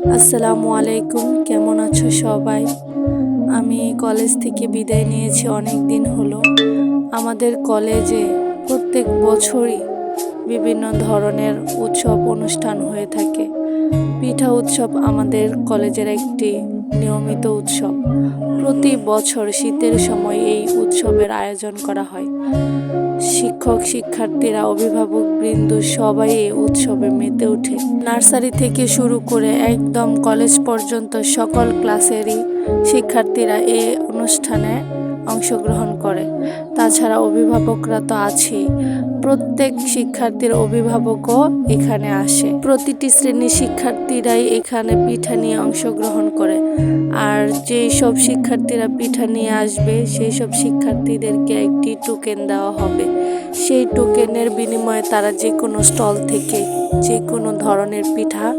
আসসালামু আলাইকুম, কেমন আছো সবাই? আমি কলেজ থেকে বিদায় নিয়েছি, অনেক দিন হলো। আমাদের কলেজে প্রত্যেক বছরই বিভিন্ন ধরনের উৎসব অনুষ্ঠান হয়ে থাকে। পিঠা উৎসব আমাদের কলেজের একটি নিয়মিত উৎসব। প্রতি বছর শীতের সময় এই উৎসবের আয়োজন করা হয়। শিক্ষক, শিক্ষার্থীরা, অভিভাবক বৃন্দ সবাই এই উৎসবে মেতে ওঠে। নার্সারি থেকে শুরু করে একদম কলেজ পর্যন্ত সকল ক্লাসেরই শিক্ষার্থীরা এই অনুষ্ঠানে অংশগ্রহণ করে। তাছাড়া অভিভাবকরা তো আছেই। প্রত্যেক শিক্ষার্থীর অভিভাবকও এখানে আসে। প্রতিটি শ্রেণির শিক্ষার্থীরাই এখানে পিঠা নিয়ে অংশগ্রহণ করে। আর যেই সব শিক্ষার্থীরা পিঠা নিয়ে আসবে, সেই সব শিক্ষার্থীদেরকে একটি টোকেন দেওয়া হবে। সেই টোকেনের বিনিময়ে তারা যে কোনো স্টল থেকে যে কোনো ধরনের পিঠা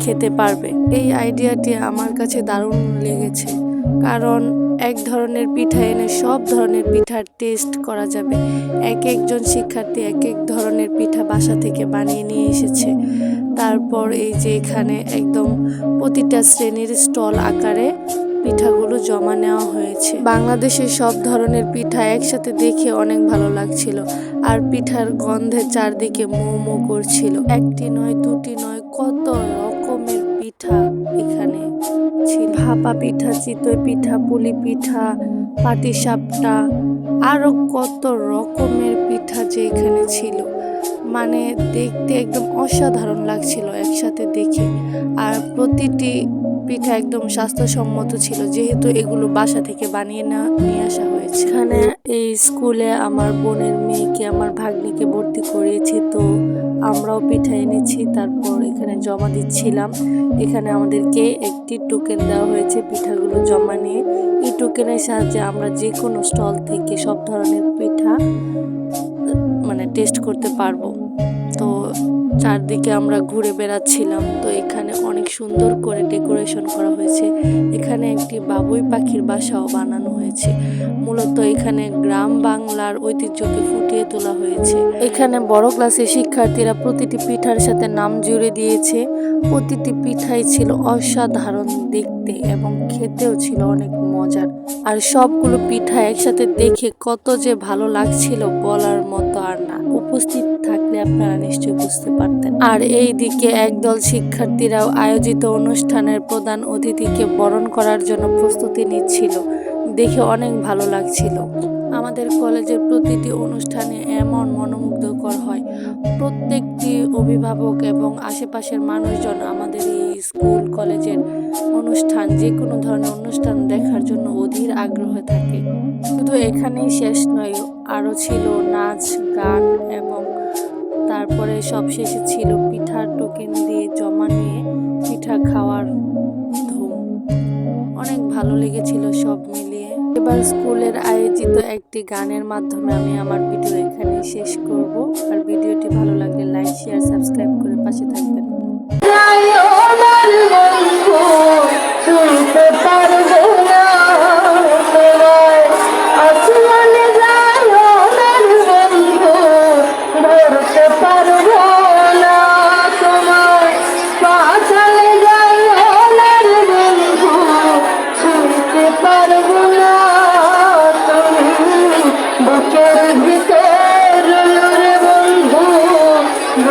খেতে পারবে। এই আইডিয়াটি আমার কাছে দারুণ লেগেছে। কারণ এক ধরনের পিঠা এনে সব ধরনের পিঠার টেস্ট করা যাবে। এক একজন শিক্ষার্থী এক এক ধরনের পিঠা বাসা থেকে বানিয়ে নিয়ে এসেছে। তারপর এই যে এখানে একদম প্রতিটা শ্রেণির স্টল আকারে পিঠাগুলো জমা নেওয়া হয়েছে। বাংলাদেশের সব ধরনের পিঠা একসাথে দেখে অনেক ভালো লাগছিল আর পিঠার গন্ধে চারদিকে মো মো করছিল। একটি নয়, দুটি নয়, কত রকমের পিঠা এখানে ভাপা পিঠা, চিতই পিঠা, পুলি পিঠা, পাটিসাপটা আরও কত রকমের পিঠা যে এখানে ছিল। মানে দেখতে একদম অসাধারণ লাগছিল একসাথে দেখে। আর প্রতিটি পিঠা একদম স্বাস্থ্যসম্মত ছিল, যেহেতু এগুলো বাসা থেকে বানিয়ে না, নিয়ে আসা হয়েছে। এখানে এই স্কুলে আমার বোনের মেয়েকে, আমার ভাগ্নিকে ভর্তি করিয়েছি, তো আমরাও পিঠা এনেছি, তারপর এখানে জমা দিচ্ছিলাম। এখানে আমাদেরকে একটি টোকেন দেওয়া হয়েছে, পিঠাগুলো জমা নিয়ে। এই টোকেনের সাহায্যে আমরা যে কোনো স্টল থেকে সব ধরনের পিঠা মানে টেস্ট করতে পারব। তো চারদিকে আমরা ঘুরে বেড়াচ্ছিলাম। তো এখানে অনেক সুন্দর করে ডেকোরেশন করা হয়েছে। এখানে একটি বাবুই পাখির বাসাও বানানো হয়েছে। মূলত এখানে গ্রাম বাংলার ঐতিহ্যকে ফুটিয়ে তোলা হয়েছে। এখানে বড় ক্লাসের শিক্ষার্থীরা প্রতিটি পিঠার সাথে নাম জুড়ে দিয়েছে। প্রতিটি পিঠাই ছিল অসাধারণ দেখতে এবং খেতেও ছিল অনেক মজার। আর সবগুলো পিঠা একসাথে দেখে কত যে ভালো লাগছিল বলার মতো। আর না। উপস্থিত থাকলে আপনারা নিশ্চয়ই বুঝতে পারতেন। আর এই দিকে একদল শিক্ষার্থীরাও আয়োজিত অনুষ্ঠানের প্রধান অতিথিকে বরণ করার জন্য প্রস্তুতি নিচ্ছিল। দেখে অনেক ভালো লাগছিল। আমাদের কলেজের প্রতিটি অনুষ্ঠানে এমন মনোমুগ্ধকর হয়। প্রত্যেকটি অভিভাবক এবং আশেপাশের মানুষজন আমাদের এই স্কুল, কলেজের অনুষ্ঠান যে কোনো ধরনের অনুষ্ঠান দেখার জন্য অধীর আগ্রহে থাকে। শুধু এখানেই শেষ নয় আরও ছিল নাচ, গান এবং তারপরে সবশেষে ছিল পিঠার টোকেন দিয়ে জমা নিয়ে পিঠা খাওয়ার ধুম। অনেক ভালো লেগেছিল সব মিলিয়ে। এবার স্কুলের আয়োজিত একটি গানের মাধ্যমে আমি আমার ভিডিও এখানে শেষ করব। আর ভিডিওটি ভালো লাগলে লাইক, শেয়ার, সাবস্ক্রাইব করে পাশে থাকবেন।